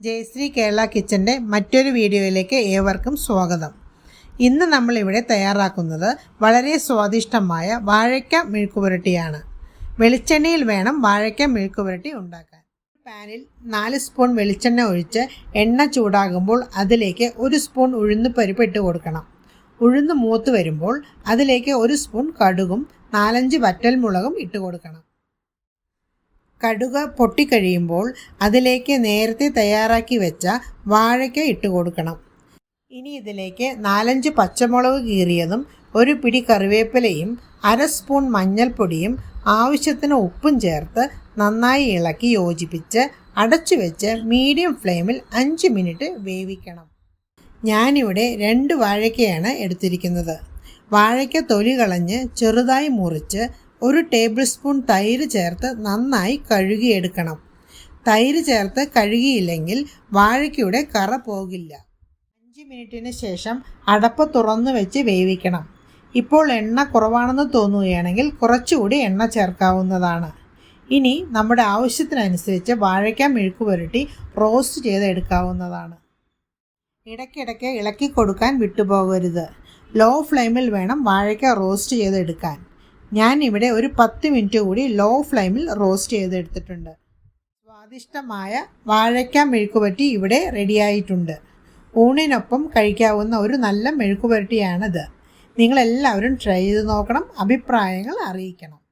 ജയശ്രീ കേരള കിച്ചന്റെ മറ്റൊരു വീഡിയോയിലേക്ക് ഏവർക്കും സ്വാഗതം. ഇന്ന് നമ്മളിവിടെ തയ്യാറാക്കുന്നത് വളരെ സ്വാദിഷ്ടമായ വാഴയ്ക്ക മെഴുക്കുപുരട്ടിയാണ്. വെളിച്ചെണ്ണയിൽ വേണം വാഴയ്ക്ക മെഴുക്കുപുരട്ടി ഉണ്ടാക്കാൻ. പാനിൽ നാല് സ്പൂൺ വെളിച്ചെണ്ണ ഒഴിച്ച് എണ്ണ ചൂടാകുമ്പോൾ അതിലേക്ക് ഒരു സ്പൂൺ ഉഴുന്ന് പരിപ്പ് ഇട്ട് കൊടുക്കണം. ഉഴുന്ന് മൂത്ത് വരുമ്പോൾ അതിലേക്ക് ഒരു സ്പൂൺ കടുകും നാലഞ്ച് വറ്റൽമുളകും ഇട്ട് കൊടുക്കണം. കടുക് പൊട്ടിക്കഴിയുമ്പോൾ അതിലേക്ക് നേരത്തെ തയ്യാറാക്കി വെച്ച വാഴയ്ക്ക ഇട്ട് കൊടുക്കണം. ഇനി ഇതിലേക്ക് നാലഞ്ച് പച്ചമുളക് കീറിയതും ഒരു പിടി കറിവേപ്പിലയും അര സ്പൂൺ മഞ്ഞൾപ്പൊടിയും ആവശ്യത്തിന് ഉപ്പും ചേർത്ത് നന്നായി ഇളക്കി യോജിപ്പിച്ച് അടച്ചു വെച്ച് മീഡിയം ഫ്ലെയിമിൽ അഞ്ച് മിനിറ്റ് വേവിക്കണം. ഞാനിവിടെ രണ്ട് വാഴയ്ക്കയാണ് എടുത്തിരിക്കുന്നത്. വാഴയ്ക്ക തൊലി കളഞ്ഞ് ചെറുതായി മുറിച്ച് ഒരു ടേബിൾ സ്പൂൺ തൈര് ചേർത്ത് നന്നായി കഴുകിയെടുക്കണം. തൈര് ചേർത്ത് കഴുകിയില്ലെങ്കിൽ വാഴയ്ക്കയുടെ കറ പോകില്ല. അഞ്ച് മിനിറ്റിന് ശേഷം അടപ്പ് തുറന്നു വെച്ച് വേവിക്കണം. ഇപ്പോൾ എണ്ണ കുറവാണെന്ന് തോന്നുകയാണെങ്കിൽ കുറച്ചുകൂടി എണ്ണ ചേർക്കാവുന്നതാണ്. ഇനി നമ്മുടെ ആവശ്യത്തിനനുസരിച്ച് വാഴയ്ക്ക മെഴുക്ക് പുരട്ടി റോസ്റ്റ് ചെയ്ത് എടുക്കാവുന്നതാണ് ഇടയ്ക്കിടയ്ക്ക് ഇളക്കി കൊടുക്കാൻ വിട്ടുപോകരുത്. ലോ ഫ്ലെയിമിൽ വേണം വാഴയ്ക്ക റോസ്റ്റ് ചെയ്തെടുക്കാൻ. ഞാൻ ഇവിടെ ഒരു പത്ത് മിനിറ്റ് കൂടി ലോ ഫ്ലെയിമിൽ റോസ്റ്റ് ചെയ്തെടുത്തിട്ടുണ്ട്. സ്വാദിഷ്ടമായ വാഴയ്ക്ക മെഴുക്കുപരട്ടി ഇവിടെ റെഡിയായിട്ടുണ്ട് ഊണിനൊപ്പം കഴിക്കാവുന്ന ഒരു നല്ല മെഴുക്കുപരട്ടിയാണിത്. നിങ്ങളെല്ലാവരും ട്രൈ ചെയ്ത് നോക്കണം അഭിപ്രായങ്ങൾ അറിയിക്കണം.